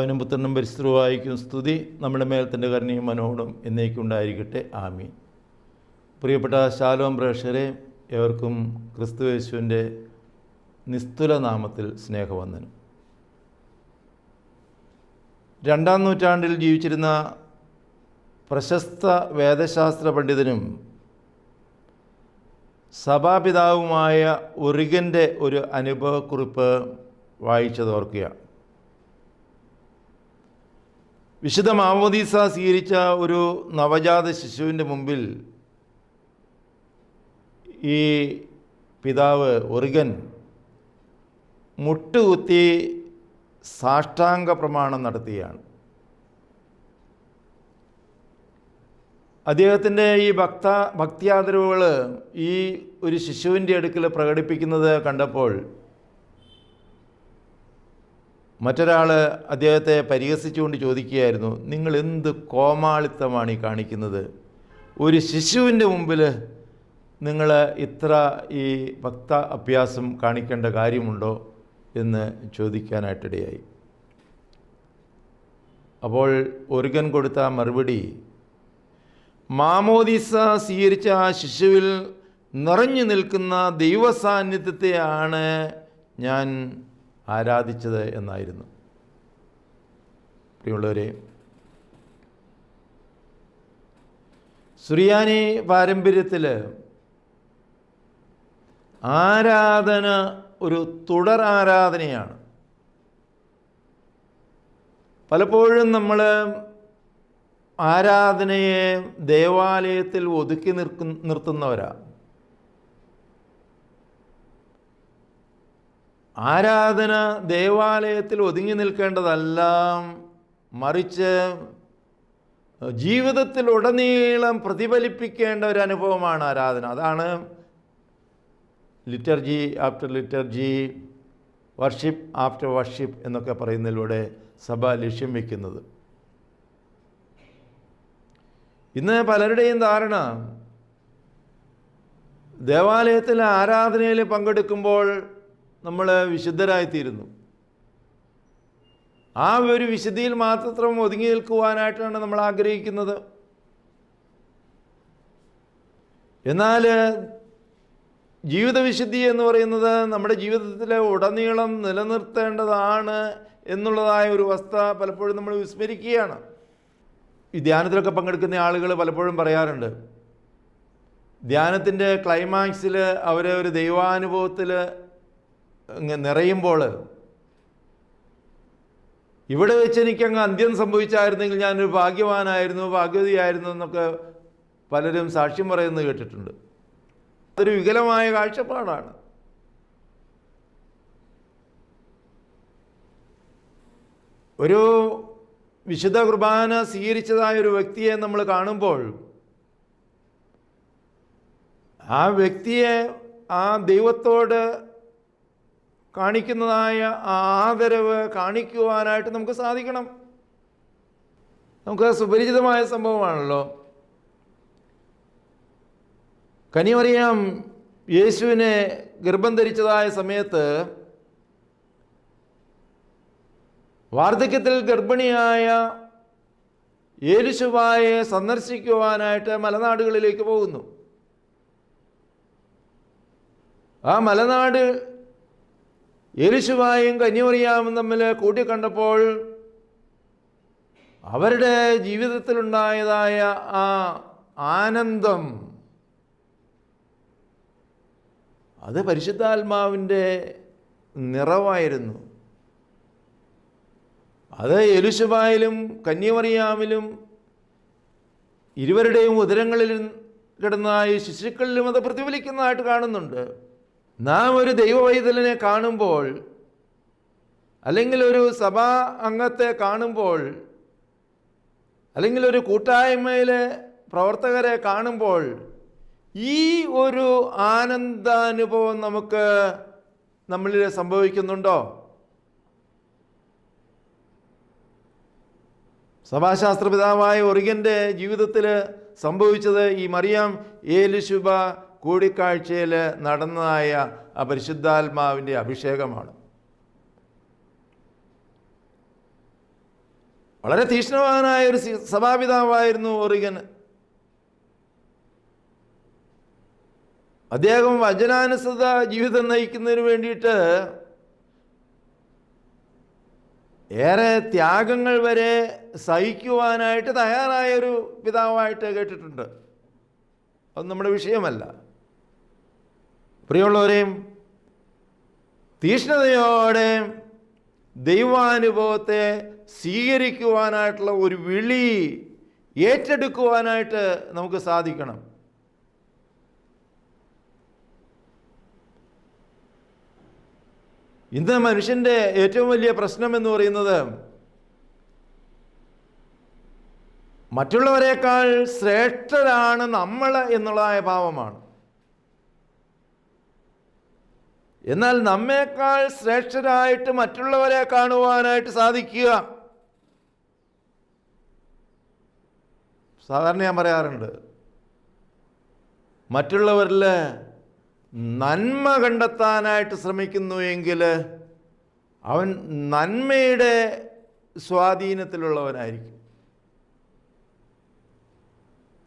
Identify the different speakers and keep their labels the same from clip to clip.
Speaker 1: പിതാവിനും പുത്രനും പരിസ്ഥിതിവായിക്കും സ്തുതി നമ്മുടെ മേൽ തന്റെ കരുണയും മനോഹരം എന്നേക്കുണ്ടായിരിക്കട്ടെ ആമീൻ. പ്രിയപ്പെട്ട ശാലോം പ്രേക്ഷകരെ ഏവർക്കും ക്രിസ്തു യേശുവിന്റെ നിസ്തുല നാമത്തിൽ സ്നേഹവന്ദനം. രണ്ടാം നൂറ്റാണ്ടിൽ ജീവിച്ചിരുന്ന പ്രശസ്ത വേദശാസ്ത്ര പണ്ഡിതനും സഭാപിതാവുമായ ഒറിഗന്റെ ഒരു അനുഭവക്കുറിപ്പ് വായിച്ചതോർക്കുക വിശുദ്ധ മാമോദീസ സ്വീകരിച്ച ഒരു നവജാത ശിശുവിന്റെ മുമ്പിൽ ഈ പിതാവ് ഒറിഗൻ മുട്ടുകുത്തി സാഷ്ടാംഗ പ്രമാണം നടത്തുകയാണ് അദ്ദേഹത്തിന്റെ ഈ ഭക്ത ഭക്തിയാദരവുകൾ ഈ ഒരു ശിശുവിന്റെ അടുക്കൽ പ്രകടിപ്പിക്കുന്നത് കണ്ടപ്പോൾ മറ്റൊരാൾ അദ്ദേഹത്തെ പരിഹസിച്ചുകൊണ്ട് ചോദിക്കുകയായിരുന്നു നിങ്ങൾ എന്ത് കോമാളിത്തമാണ് ഈ കാണിക്കുന്നത്? ഒരു ശിശുവിന്റെ മുമ്പിൽ നിങ്ങൾ ഇത്ര ഈ ഭക്ത അഭ്യാസം കാണിക്കേണ്ട കാര്യമുണ്ടോ? എന്ന് ചോദിക്കാനായിട്ടിടയായി. അപ്പോൾ ഒരുകൻ കൊടുത്ത മറുപടി മാമോദിസ സ്വീകരിച്ച ആ ശിശുവിൽ നിറഞ്ഞു നിൽക്കുന്ന ദൈവസാന്നിധ്യത്തെയാണ് ഞാൻ ആരാധിച്ചത് എന്നായിരുന്നു. പ്രിയമുള്ളവരെ സുറിയാനി പാരമ്പര്യത്തിൽ ആരാധന ഒരു തുടർ ആരാധനയാണ്. പലപ്പോഴും നമ്മൾ ആരാധനയെ ദേവാലയത്തിൽ ഒതുക്കി നിർക്കു നിർത്തുന്നവരാണ് ആരാധന ദേവാലയത്തിൽ ഒതുങ്ങി നിൽക്കേണ്ടതല്ല മറിച്ച് ജീവിതത്തിൽ ഉടനീളം പ്രതിഫലിപ്പിക്കേണ്ട ഒരു അനുഭവമാണ് ആരാധന. അതാണ് liturgy after liturgy worship after worship എന്നൊക്കെ പറയുന്നതിലൂടെ സഭ ലക്ഷ്യം വയ്ക്കുന്നത് ഇന്ന് പലരുടെയും ധാരണ ദേവാലയത്തിലെ ആരാധനയിൽ പങ്കെടുക്കുമ്പോൾ നമ്മൾ വിശുദ്ധരായിത്തീരുന്നു. ആ ഒരു വിശുദ്ധിയിൽ മാത്രം ഒതുങ്ങി നിൽക്കുവാനായിട്ടാണ് നമ്മൾ ആഗ്രഹിക്കുന്നത്. എന്നാൽ ജീവിതവിശുദ്ധി എന്ന് പറയുന്നത് നമ്മുടെ ജീവിതത്തിലെ ഉടനീളം നിലനിർത്തേണ്ടതാണ് എന്നുള്ളതായ ഒരു വസ്തുത പലപ്പോഴും നമ്മൾ വിസ്മരിക്കുകയാണ്. ഈ ധ്യാനത്തിലൊക്കെ പങ്കെടുക്കുന്ന ആളുകൾ പലപ്പോഴും പറയാറുണ്ട് ധ്യാനത്തിന്റെ ക്ലൈമാക്സിൽ അവർ ഒരു ദൈവാനുഭവത്തിൽ നിറയുമ്പോൾ ഇവിടെ വെച്ച് എനിക്ക് എനിക്കങ്ങ് അന്ത്യം സംഭവിച്ചായിരുന്നെങ്കിൽ ഞാനൊരു ഭാഗ്യവാനായിരുന്നു ഭാഗ്യവതിയായിരുന്നു എന്നൊക്കെ പലരും സാക്ഷ്യം പറയുന്നത് കേട്ടിട്ടുണ്ട്. അതൊരു വികലമായ കാഴ്ചപ്പാടാണ്. ഒരു വിശുദ്ധ കുർബാന സ്വീകരിച്ചതായ ഒരു വ്യക്തിയെ നമ്മൾ കാണുമ്പോൾ ആ വ്യക്തിയെ ആ ദൈവത്തോട് കാണിക്കുന്നതായ ആദരവ് കാണിക്കുവാനായിട്ട് നമുക്ക് സാധിക്കണം. നമുക്ക് സുപരിചിതമായ സംഭവമാണല്ലോ. കനിയറിയാം യേശുവിനെ ഗർഭം ധരിച്ചതായ സമയത്ത് വാർദ്ധക്യത്തിൽ ഗർഭിണിയായ യേലുശുവായെ സന്ദർശിക്കുവാനായിട്ട് മലനാടുകളിലേക്ക് പോകുന്നു. ആ മലനാട് യേലുശുവായും കന്യമറിയാമും തമ്മിൽ കൂട്ടിക്കണ്ടപ്പോൾ അവരുടെ ജീവിതത്തിലുണ്ടായതായ ആ ആനന്ദം അത് പരിശുദ്ധാത്മാവിന്റെ നിറവായിരുന്നു. അത് എലുശുബായിലും കന്യമറിയാമിലും ഇരുവരുടെയും ഉദരങ്ങളിൽ കിടന്നായി ശിശുക്കളിലും അത് പ്രതിഫലിക്കുന്നതായിട്ട് കാണുന്നുണ്ട്. നാം ഒരു ദൈവവൈതലിനെ കാണുമ്പോൾ അല്ലെങ്കിൽ ഒരു സഭാ അംഗത്തെ കാണുമ്പോൾ അല്ലെങ്കിൽ ഒരു കൂട്ടായ്മയിലെ പ്രവർത്തകരെ കാണുമ്പോൾ ഈ ഒരു ആനന്ദാനുഭവം നമുക്ക് നമ്മളിൽ സംഭവിക്കുന്നുണ്ടോ? സഭാശാസ്ത്രപിതാവായ ഒറിഗന്റെ ജീവിതത്തിൽ സംഭവിച്ചത് ഈ മറിയാം ഏലുശുഭ കൂടിക്കാഴ്ചയിൽ നടന്നതായ ആ പരിശുദ്ധാത്മാവിന്റെ അഭിഷേകമാണ്. വളരെ തീക്ഷ്ണവാനായ ഒരു സഭാപിതാവായിരുന്നു ഒറിഗൻ അദ്ദേഹം വചനാനുസൃത ജീവിതം നയിക്കുന്നതിന് വേണ്ടിയിട്ട് ഏറെ ത്യാഗങ്ങൾ വരെ സഹിക്കുവാനായിട്ട് തയ്യാറായ ഒരു പിതാവായിട്ട് കേട്ടിട്ടുണ്ട്. അത് നമ്മുടെ വിഷയമല്ല. പ്രിയമുള്ളവരെയും തീഷ്ണതയോടെ ദൈവാനുഭവത്തെ സ്വീകരിക്കുവാനായിട്ടുള്ള ഒരു വിളി ഏറ്റെടുക്കുവാനായിട്ട് നമുക്ക് സാധിക്കണം. ഇന്ന് മനുഷ്യന്റെ ഏറ്റവും വലിയ പ്രശ്നം എന്ന് പറയുന്നത് മറ്റുള്ളവരെക്കാൾ ശ്രേഷ്ഠരാണ് നമ്മൾ എന്നുള്ളതായ ഭാവമാണ്. എന്നാൽ നമ്മേക്കാൾ ശ്രേഷ്ഠരായിട്ട് മറ്റുള്ളവരെ കാണുവാനായിട്ട് സാധിക്കുക. സാധാരണ ഞാൻ പറയാറുണ്ട് മറ്റുള്ളവരിൽ നന്മ കണ്ടെത്താനായിട്ട് ശ്രമിക്കുന്നു എങ്കിൽ അവൻ നന്മയുടെ സ്വാധീനത്തിലുള്ളവനായിരിക്കും.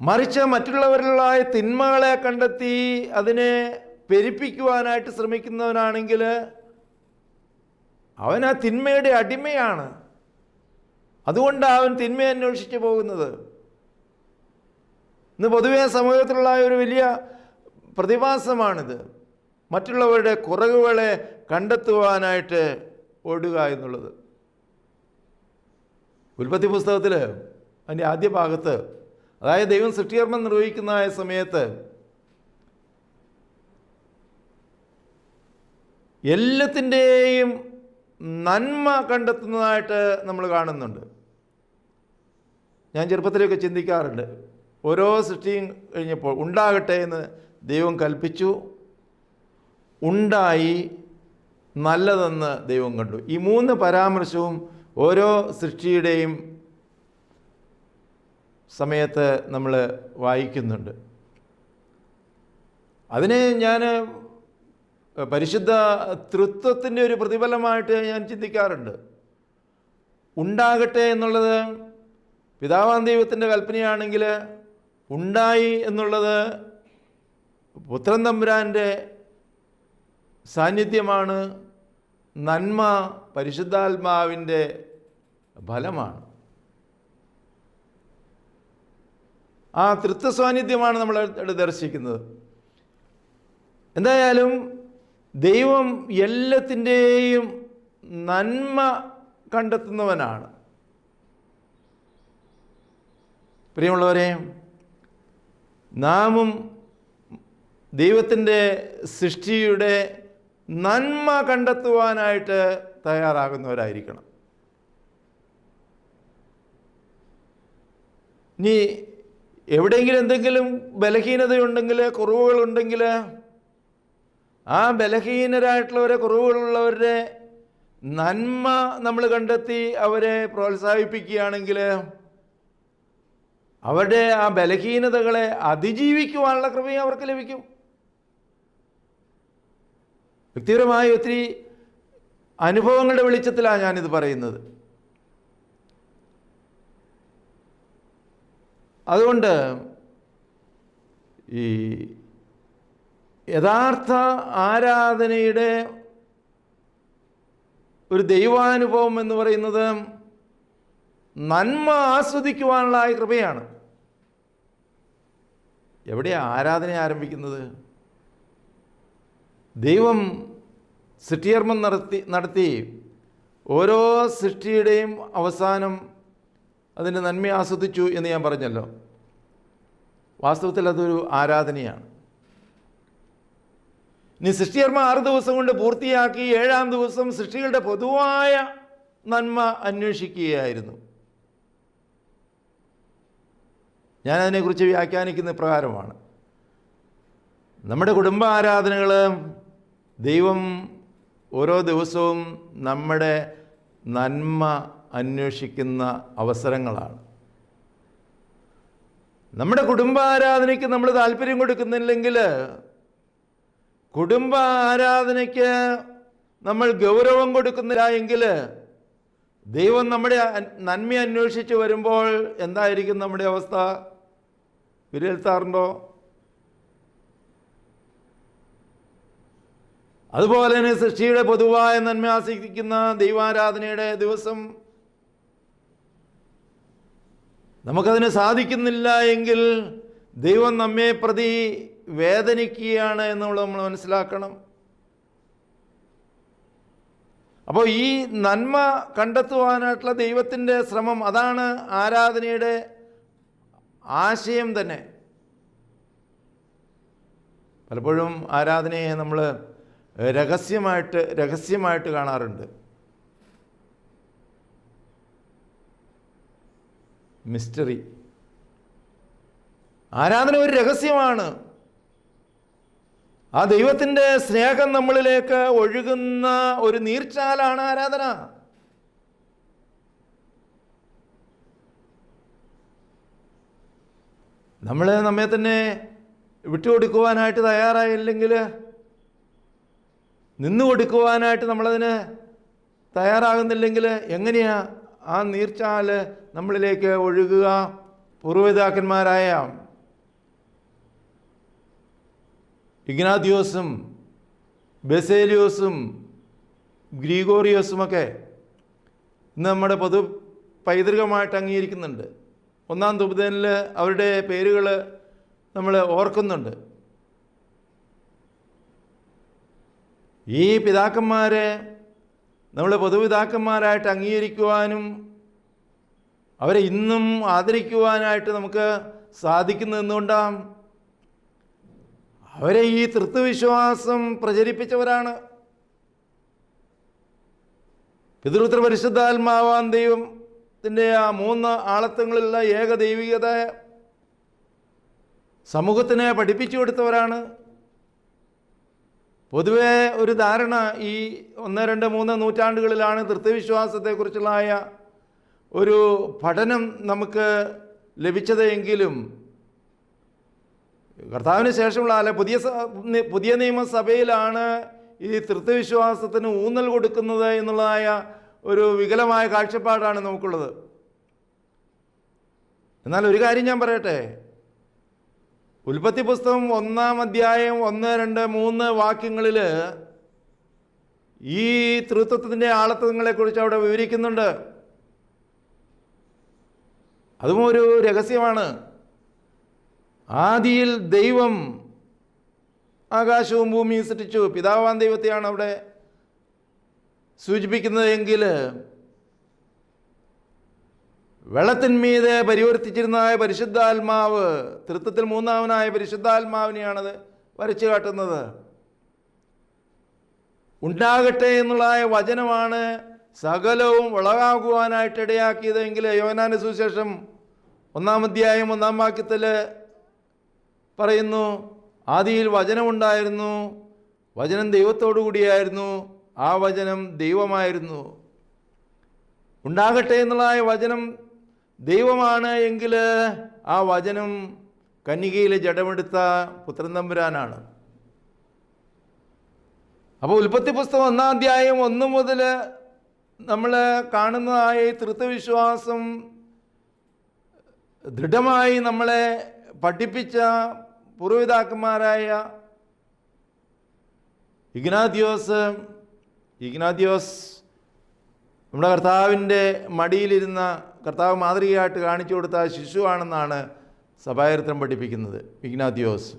Speaker 1: മറിച്ച് മറ്റുള്ളവരിലുള്ള തിന്മകളെ കണ്ടെത്തി അതിനെ പെരുപ്പിക്കുവാനായിട്ട് ശ്രമിക്കുന്നവനാണെങ്കിൽ അവൻ ആ തിന്മയുടെ അടിമയാണ്. അതുകൊണ്ടാണ് അവൻ തിന്മ അന്വേഷിച്ച് പോകുന്നത്. ഇന്ന് പൊതുവെ സമൂഹത്തിലുള്ള ഒരു വലിയ പ്രതിഭാസമാണിത്. മറ്റുള്ളവരുടെ കുറവുകളെ കണ്ടെത്തുവാനായിട്ട് ഓടുക എന്നുള്ളത്. ഉൽപ്പത്തി പുസ്തകത്തിൽ അതിന്റെ ആദ്യ ഭാഗത്ത് അതായത് ദൈവം സൃഷ്ടികർമ്മം നിർവഹിക്കുന്ന ആ സമയത്ത് എല്ലാത്തിന്റെയും നന്മ കണ്ടെത്തുന്നതായിട്ട് നമ്മൾ കാണുന്നുണ്ട്. ഞാൻ ചെറുപ്പത്തിലൊക്കെ ചിന്തിക്കാറുണ്ട്. ഓരോ സൃഷ്ടിയും കഴിഞ്ഞപ്പോൾ ഉണ്ടാകട്ടെ എന്ന് ദൈവം കൽപ്പിച്ചു. ഉണ്ടായി നല്ലതെന്ന് ദൈവം കണ്ടു. ഈ മൂന്ന് പരാമർശവും ഓരോ സൃഷ്ടിയുടെയും സമയത്ത് നമ്മൾ വായിക്കുന്നുണ്ട്. അതിനെ ഞാൻ പരിശുദ്ധ തൃത്വത്തിന്റെ ഒരു പ്രതിഫലമായിട്ട് ഞാൻ ചിന്തിക്കാറുണ്ട്. ഉണ്ടാകട്ടെ എന്നുള്ളത് പിതാവാൻ ദൈവത്തിന്റെ കൽപ്പനയാണെങ്കിൽ ഉണ്ടായി എന്നുള്ളത് പുത്രൻ തമ്പുരാന്റെ സാന്നിധ്യമാണ് നന്മ പരിശുദ്ധാത്മാവിന്റെ ഫലമാണ്. ആ തൃത്വ സാന്നിധ്യമാണ് നമ്മൾ ദർശിക്കുന്നത്. എന്തായാലും ദൈവം എല്ലാത്തിന്റെയും നന്മ കണ്ടെത്തുന്നവനാണ്. പ്രിയമുള്ളവരെ നാമും ദൈവത്തിന്റെ സൃഷ്ടിയുടെ നന്മ കണ്ടെത്തുവാനായിട്ട് തയ്യാറാകുന്നവരായിരിക്കണം. ഇനി എവിടെയെങ്കിലും എന്തെങ്കിലും ബലഹീനതയുണ്ടെങ്കിൽ കുറവുകളുണ്ടെങ്കിൽ ആ ബലഹീനരായിട്ടുള്ളവരെ കുറവുകളുള്ളവരുടെ നന്മ നമ്മൾ കണ്ടെത്തി അവരെ പ്രോത്സാഹിപ്പിക്കുകയാണെങ്കിൽ അവരുടെ ആ ബലഹീനതകളെ അതിജീവിക്കുവാനുള്ള കൃപയും അവർക്ക് ലഭിക്കും. വ്യക്തിപരമായി ഒത്തിരി അനുഭവങ്ങളുടെ വെളിച്ചത്തിലാണ് ഞാനിത് പറയുന്നത്. അതുകൊണ്ട് ഈ യഥാർത്ഥ ആരാധനയുടെ ഒരു ദൈവാനുഭവം എന്ന് പറയുന്നത് നന്മ ആസ്വദിക്കുവാനുള്ള ആ കൃപയാണ്. എവിടെയാണ് ആരാധന ആരംഭിക്കുന്നത്? ദൈവം സൃഷ്ടികർമ്മം നടത്തി നടത്തി ഓരോ സൃഷ്ടിയുടെയും അവസാനം അതിന്റെ നന്മ ആസ്വദിച്ചു എന്ന് ഞാൻ പറഞ്ഞല്ലോ. വാസ്തവത്തിൽ അതൊരു ആരാധനയാണ്. ഇനി സൃഷ്ടികർമ്മം ആറ് ദിവസം കൊണ്ട് പൂർത്തിയാക്കി ഏഴാം ദിവസം സൃഷ്ടികളുടെ പൊതുവായ നന്മ അന്വേഷിക്കുകയായിരുന്നു. ഞാൻ അതിനെക്കുറിച്ച് വ്യാഖ്യാനിക്കുന്ന പ്രകാരമാണ്. നമ്മുടെ കുടുംബ ആരാധനകൾ ദൈവം ഓരോ ദിവസവും നമ്മുടെ നന്മ അന്വേഷിക്കുന്ന അവസരങ്ങളാണ്. നമ്മുടെ കുടുംബ ആരാധനയ്ക്ക് നമ്മൾ താല്പര്യം കൊടുക്കുന്നില്ലെങ്കിൽ കുടുംബ ആരാധനയ്ക്ക് നമ്മൾ ഗൗരവം കൊടുക്കുന്നില്ല എങ്കിൽ ദൈവം നമ്മുടെ നന്മ അന്വേഷിച്ച് വരുമ്പോൾ എന്തായിരിക്കും നമ്മുടെ അവസ്ഥ? വിലയിരുത്താറുണ്ടോ അതുപോലെ തന്നെ സൃഷ്ടിയുടെ പൊതുവായ നന്മ ആസ്വദിക്കുന്ന ദൈവാരാധനയുടെ ദിവസം നമുക്കതിന് സാധിക്കുന്നില്ല എങ്കിൽ ദൈവം നമ്മെ പ്രതി വേദനിക്കുകയാണ് എന്നുള്ളത് നമ്മൾ മനസ്സിലാക്കണം. അപ്പോൾ ഈ നന്മ കണ്ടെത്തുവാനായിട്ടുള്ള ദൈവത്തിന്റെ ശ്രമം അതാണ് ആരാധനയുടെ ആശയം തന്നെ. പലപ്പോഴും ആരാധനയെ നമ്മൾ രഹസ്യമായിട്ട് രഹസ്യമായിട്ട് കാണാറുണ്ട്. മിസ്റ്ററി. ആരാധന ഒരു രഹസ്യമാണ്. ആ ദൈവത്തിന്റെ സ്നേഹം നമ്മളിലേക്ക് ഒഴുകുന്ന ഒരു നീർച്ചാലാണ് ആരാധന. നമ്മൾ നമ്മെ തന്നെ വിട്ടുകൊടുക്കുവാനായിട്ട് തയ്യാറായില്ലെങ്കിൽ നിന്നു കൊടുക്കുവാനായിട്ട് നമ്മളതിന് തയ്യാറാകുന്നില്ലെങ്കിൽ എങ്ങനെയാ ആ നീർച്ചാൽ നമ്മളിലേക്ക് ഒഴുകുക? പൂർവപിതാക്കന്മാരായ ഇഗ്നാത്യോസും ബെസേലിയോസും ഗ്രീഗോറിയോസുമൊക്കെ ഇന്ന് നമ്മുടെ പൊതു പൈതൃകമായിട്ട് അംഗീകരിക്കുന്നുണ്ട്. ഒന്നാം തുപുതനിൽ അവരുടെ പേരുകൾ നമ്മൾ ഓർക്കുന്നുണ്ട്. ഈ പിതാക്കന്മാരെ നമ്മൾ പൊതുപിതാക്കന്മാരായിട്ട് അംഗീകരിക്കുവാനും അവരെ ഇന്നും ആദരിക്കുവാനായിട്ട് നമുക്ക് സാധിക്കുന്നു എന്തുകൊണ്ടാണ് അവരെ ഈ തൃത്വവിശ്വാസം പ്രചരിപ്പിച്ചവരാണ്. പിതൃത്ര പരിശുദ്ധാത്മാവാൻ ദൈവത്തിന്റെ ആ മൂന്ന് ആളത്വങ്ങളുള്ള ഏക ദൈവികത സമൂഹത്തിനെ പഠിപ്പിച്ചു കൊടുത്തവരാണ്. പൊതുവെ ഒരു ധാരണ ഈ ഒന്ന് രണ്ട് മൂന്ന് നൂറ്റാണ്ടുകളിലാണ് തൃത്വവിശ്വാസത്തെക്കുറിച്ചുള്ള ഒരു പഠനം നമുക്ക് ലഭിച്ചത് എങ്കിലും കർത്താവിന് ശേഷമുള്ള അല്ല പുതിയ പുതിയ നിയമസഭയിലാണ് ഈ തൃത്വവിശ്വാസത്തിന് ഊന്നൽ കൊടുക്കുന്നത് എന്നുള്ളതായ ഒരു വികലമായ കാഴ്ചപ്പാടാണ് നമുക്കുള്ളത്. എന്നാൽ ഒരു കാര്യം ഞാൻ പറയട്ടെ. ഉൽപ്പത്തി പുസ്തകം ഒന്നാം അധ്യായം ഒന്ന് രണ്ട് മൂന്ന് വാക്യങ്ങളിൽ ഈ തൃത്വത്തിന്റെ ആളത്വങ്ങളെക്കുറിച്ച് അവിടെ വിവരിക്കുന്നുണ്ട്. അതും ഒരു രഹസ്യമാണ്. ആദിയിൽ ദൈവം ആകാശവും ഭൂമിയും സൃഷ്ടിച്ചു. പിതാവാൻ ദൈവത്തെയാണ് അവിടെ സൂചിപ്പിക്കുന്നത് എങ്കിൽ വെള്ളത്തിന്മീതെ പരിവർത്തിച്ചിരുന്നതായ പരിശുദ്ധാത്മാവ് തൃത്വത്തിൽ മൂന്നാമനായ പരിശുദ്ധാത്മാവിനെയാണത് വരച്ചു കാട്ടുന്നത്. ഉണ്ടാകട്ടെ എന്നുള്ളതായ വചനമാണ് സകലവും വിളവാകുവാനായിട്ട് ഇടയാക്കിയതെങ്കിൽ യോനാന സുശേഷം ഒന്നാം അധ്യായം ഒന്നാം വാക്യത്തിൽ പറയുന്നു ആദിയിൽ വചനമുണ്ടായിരുന്നു വചനം ദൈവത്തോടു കൂടിയായിരുന്നു ആ വചനം ദൈവമായിരുന്നു. ഉണ്ടാകട്ടെ എന്നുള്ളതായ വചനം ദൈവമാണ് എങ്കിൽ ആ വചനം കന്യകയിൽ ജഡമെടുത്ത പുത്രൻ തമ്പുരാനാണ്. അപ്പോൾ ഉൽപ്പത്തി പുസ്തകം ഒന്നാം അധ്യായം ഒന്ന് മുതൽ നമ്മൾ കാണുന്നതായ തൃത്വവിശ്വാസം ദൃഢമായി നമ്മളെ പഠിപ്പിച്ച പൂർവപിതാക്കന്മാരായ ഇഗ്നാദ്യോസ് ഇഗ്നാദ്യോസ് നമ്മുടെ കർത്താവിന്റെ മടിയിലിരുന്ന കർത്താവ് മാതൃകയായിട്ട് കാണിച്ചു കൊടുത്ത ശിശുവാണെന്നാണ് സഭാചരിത്രം പഠിപ്പിക്കുന്നത് ഇഗ്നാദ്യോസ്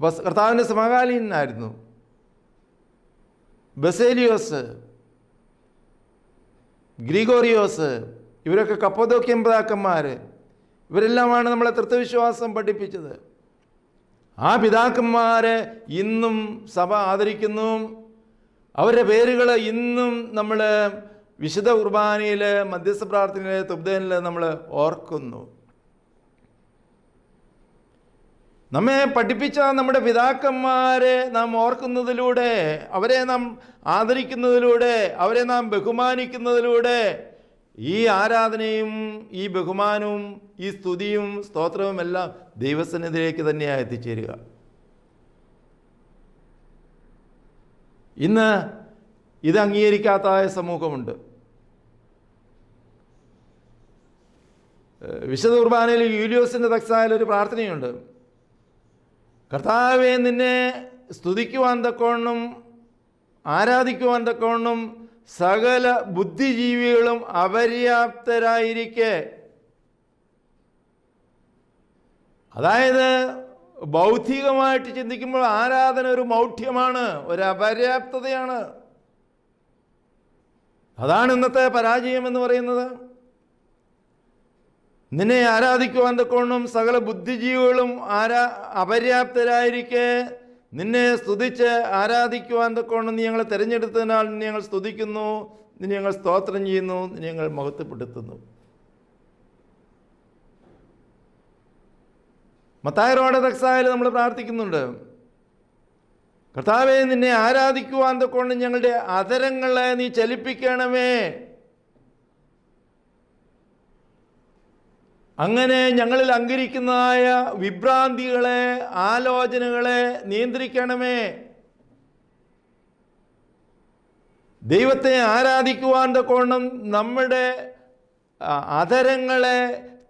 Speaker 1: ബസ് കർത്താവിന്റെ സമകാലീനായിരുന്നു ബസേലിയോസ് ഗ്രിഗോറിയോസ് ഇവരൊക്കെ കപ്പതോക്കിയമ്പതാക്കന്മാർ പിതാക്കന്മാർ ഇവരെല്ലാമാണ് നമ്മളെ തൃത്വവിശ്വാസം പഠിപ്പിച്ചത്. ആ പിതാക്കന്മാരെ ഇന്നും സഭ ആദരിക്കുന്നു. അവരുടെ പേരുകൾ ഇന്നും നമ്മൾ വിശുദ്ധ കുർബാനയിൽ മധ്യസ്ഥ പ്രാർത്ഥനയിൽ തുബ്ദനിൽ നമ്മൾ ഓർക്കുന്നു. നമ്മെ പഠിപ്പിച്ച നമ്മുടെ പിതാക്കന്മാരെ നാം ഓർക്കുന്നതിലൂടെ അവരെ നാം ആദരിക്കുന്നതിലൂടെ അവരെ നാം ബഹുമാനിക്കുന്നതിലൂടെ ഈ ആരാധനയും ഈ ബഹുമാനവും ഈ സ്തുതിയും സ്തോത്രവും എല്ലാം ദൈവസന്നിധിയിലേക്ക് തന്നെയാണ് എത്തിച്ചേരുക. ഇന്ന് ഇത് അംഗീകരിക്കാത്തായ സമൂഹമുണ്ട്. വിശുദ്ധ കുർബാനയിൽ യൂലിയോസിന്റെ തക്സായാലും ഒരു പ്രാർത്ഥനയുണ്ട്. കർത്താവെ നിന്നെ സ്തുതിക്കുവാൻ തക്കവണ്ണം ആരാധിക്കുവാൻ തക്കവണ്ണം സകല ബുദ്ധിജീവികളും അപര്യാപ്തരായിരിക്കെ. അതായത് ബൗദ്ധികമായിട്ട് ചിന്തിക്കുമ്പോൾ ആരാധന ഒരു മൗഢ്യമാണ് ഒരു അപര്യാപ്തതയാണ്. അതാണ് ഇന്നത്തെ പരാജയം എന്ന് പറയുന്നത്. നിന്നെ ആരാധിക്കുവാൻ തക്കോണം സകല ബുദ്ധിജീവികളും ആരാ അപര്യാപ്തരായിരിക്കെ. നിന്നെ സ്തുതിച്ച് ആരാധിക്കുവാൻ തക്കോണം നീ ഞങ്ങളെ തിരഞ്ഞെടുത്തതിനാൽ നിന്നെ ഞങ്ങൾ സ്തുതിക്കുന്നു നിന്നെ ഞങ്ങൾ സ്തോത്രം ചെയ്യുന്നു നിന്നെ ഞങ്ങൾ മഹത്വപ്പെടുത്തുന്നു. മത്തായ റോഡതക്സായാൽ നമ്മൾ പ്രാർത്ഥിക്കുന്നുണ്ട്. കർത്താവെ നിന്നെ ആരാധിക്കുവാൻ കൊണ്ട് ഞങ്ങളുടെ അതരങ്ങളെ നീ ചലിപ്പിക്കണമേ. അങ്ങനെ ഞങ്ങളിൽ അങ്കരിക്കുന്നതായ വിഭ്രാന്തികളെ ആലോചനകളെ നിയന്ത്രിക്കണമേ. ദൈവത്തെ ആരാധിക്കുവാൻ തക്കോണം നമ്മുടെ അതരങ്ങളെ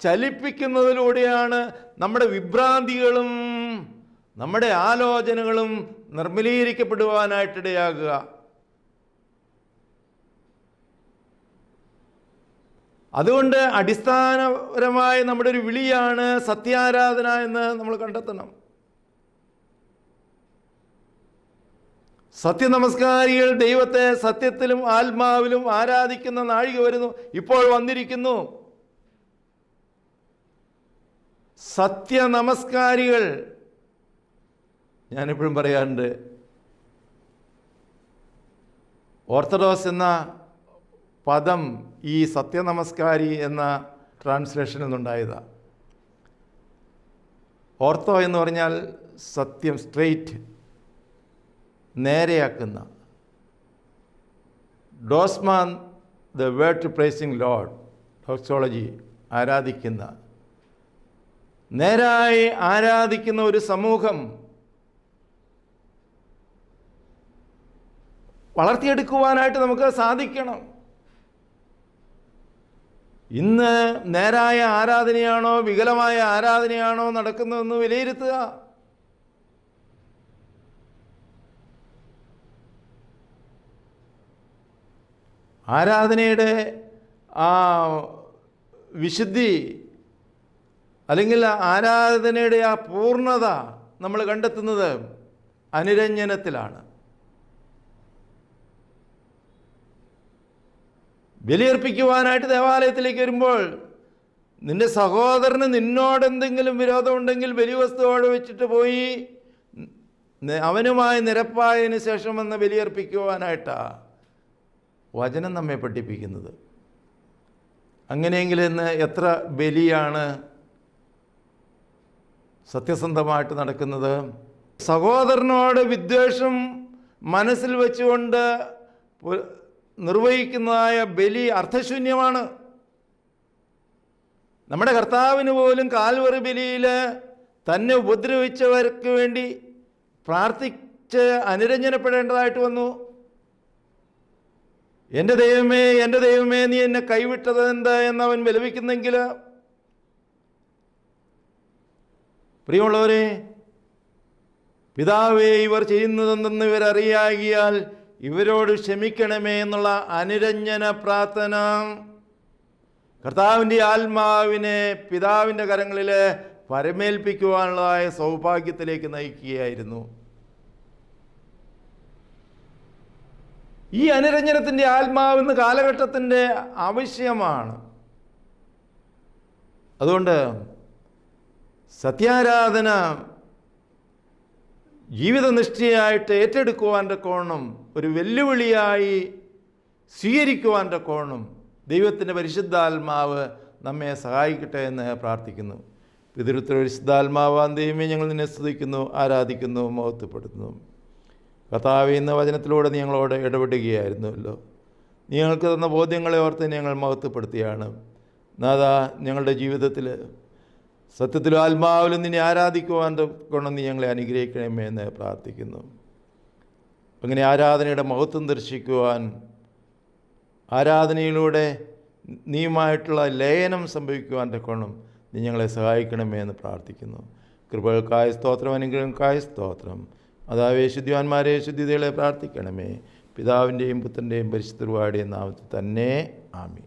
Speaker 1: ചലിപ്പിക്കുന്നതിലൂടെയാണ് നമ്മുടെ വിഭ്രാന്തികളും നമ്മുടെ ആലോചനകളും നിർമ്മലീകരിക്കപ്പെടുവാനായിട്ടിടയാകുക. അതുകൊണ്ട് അടിസ്ഥാനപരമായ നമ്മുടെ ഒരു വിളിയാണ് സത്യാരാധന എന്ന് നമ്മൾ കണ്ടെത്തണം. സത്യനമസ്കാരികൾ ദൈവത്തെ സത്യത്തിലും ആത്മാവിലും ആരാധിക്കുന്ന നാഴിക വരുന്നു. ഇപ്പോൾ വന്നിരിക്കുന്നു. സത്യനമസ്കാരികൾ. ഞാനെപ്പോഴും പറയാറുണ്ട് ഓർത്തഡോക്സ് എന്ന പദം ഈ സത്യനമസ്കാരി എന്ന ട്രാൻസ്ലേഷനിൽ നിന്നുണ്ടായതാണ് ഓർത്തോ എന്ന് പറഞ്ഞാൽ സത്യം സ്ട്രെയിറ്റ് നേരെയാക്കുന്ന. ഡോസ്മാൻ the word to praising Lord doxology ആരാധിക്കുന്ന. നേരായി ആരാധിക്കുന്ന ഒരു സമൂഹം വളർത്തിയെടുക്കുവാനായിട്ട് നമുക്ക് സാധിക്കണം. ഇന്ന് നേരായ ആരാധനയാണോ വികലമായ ആരാധനയാണോ നടക്കുന്നതെന്ന് വിലയിരുത്തുക. ആരാധനയുടെ ആ വിശുദ്ധി അല്ലെങ്കിൽ ആരാധനയുടെ ആ പൂർണത നമ്മൾ കണ്ടെത്തുന്നത് അനുരഞ്ജനത്തിലാണ്. ബലിയർപ്പിക്കുവാനായിട്ട് ദേവാലയത്തിലേക്ക് വരുമ്പോൾ നിന്റെ സഹോദരന് നിന്നോട് എന്തെങ്കിലും വിരോധമുണ്ടെങ്കിൽ ബലിവസ്തുവോട് വെച്ചിട്ട് പോയി അവനുമായി നിരപ്പായതിനു ശേഷം വന്ന് ബലിയർപ്പിക്കുവാനായിട്ടാണ് വചനം നമ്മെ പഠിപ്പിക്കുന്നത്. അങ്ങനെയെങ്കിൽ ഇന്ന് എത്ര ബലിയാണ് സത്യസന്ധമായിട്ട് നടക്കുന്നത്? സഹോദരനോട് വിദ്വേഷം മനസ്സിൽ വെച്ചുകൊണ്ട് നിർവഹിക്കുന്നതായ ബലി അർത്ഥശൂന്യമാണ് നമ്മുടെ കർത്താവിന് പോലും കാൽവറി ബലിയിൽ തന്നെ ഉപദ്രവിച്ചവർക്ക് വേണ്ടി പ്രാർത്ഥിച്ച് അനുരഞ്ജനപ്പെടേണ്ടതായിട്ട് വന്നു. എന്റെ ദൈവമേ എന്റെ ദൈവമേ നീ എന്നെ കൈവിട്ടത് എന്ന് അവൻ വിലപിക്കുന്നെങ്കിൽ പ്രിയമുള്ളവരെ പിതാവേ ഇവർ ചെയ്യുന്നതെന്തെന്ന് ഇവരറിയാകിയാൽ ഇവരോട് ക്ഷമിക്കണമേ എന്നുള്ള അനുരഞ്ജന പ്രാർത്ഥന. കർത്താവിന്റെ ആത്മാവിനെ പിതാവിന്റെ കരങ്ങളിൽ പരമേൽപ്പിക്കുവാനുള്ളതായ സൗഭാഗ്യത്തിലേക്ക് നയിക്കുകയായിരുന്നു. ഈ അനുരഞ്ജനത്തിന്റെ ആത്മാവെന്ന് കാലഘട്ടത്തിന്റെ ആവശ്യമാണ്. അതുകൊണ്ട് സത്യാരാധന ജീവിതനിഷ്ഠയായിട്ട് ഏറ്റെടുക്കുവാന്റെ കോണം ഒരു വെല്ലുവിളിയായി സ്വീകരിക്കുവാൻ കോണം ദൈവത്തിന്റെ പരിശുദ്ധാത്മാവ് നമ്മെ സഹായിക്കട്ടെ എന്ന് പ്രാർത്ഥിക്കുന്നു. പിതൃത്വ പരിശുദ്ധാത്മാവാൻ ദൈവമേ ഞങ്ങൾ നിന്നെ സ്തുതിക്കുന്നു ആരാധിക്കുന്നു മഹത്വപ്പെടുത്തുന്നു. കർത്താവ് എന്ന വചനത്തിലൂടെ ഞങ്ങളോട് ഇടപെടുകയായിരുന്നുവല്ലോ നിങ്ങൾക്ക് തന്ന ബോധ്യങ്ങളെ ഓർത്ത് ഞങ്ങൾ മഹത്വപ്പെടുത്തിയാണ്. നാദാ ഞങ്ങളുടെ ജീവിതത്തിൽ സത്യത്തിലും ആത്മാവിലും നിന്നെ ആരാധിക്കുവാൻ കൊണ്ടെന്ന് ഞങ്ങളെ അനുഗ്രഹിക്കണമേ എന്ന് പ്രാർത്ഥിക്കുന്നു. അങ്ങനെ ആരാധനയുടെ മഹത്വം ദർശിക്കുവാൻ ആരാധനയിലൂടെ നീയുമായിട്ടുള്ള ലയനം സംഭവിക്കുവാൻ തക്കോണം നീ ഞങ്ങളെ സഹായിക്കണമേ എന്ന് പ്രാർത്ഥിക്കുന്നു. കൃപകൾക്കായ സ്തോത്രം അനുഗ്രഹങ്ങൾക്കായ സ്തോത്രം. അതാവേ ശുദ്ധിവാന്മാരെ ശുദ്ധിതകളെ പ്രാർത്ഥിക്കണമേ. പിതാവിന്റെയും പുത്രന്റെയും പരിശുദ്ധരുവായുടെയും നാമത്തിൽ തന്നെ ആമി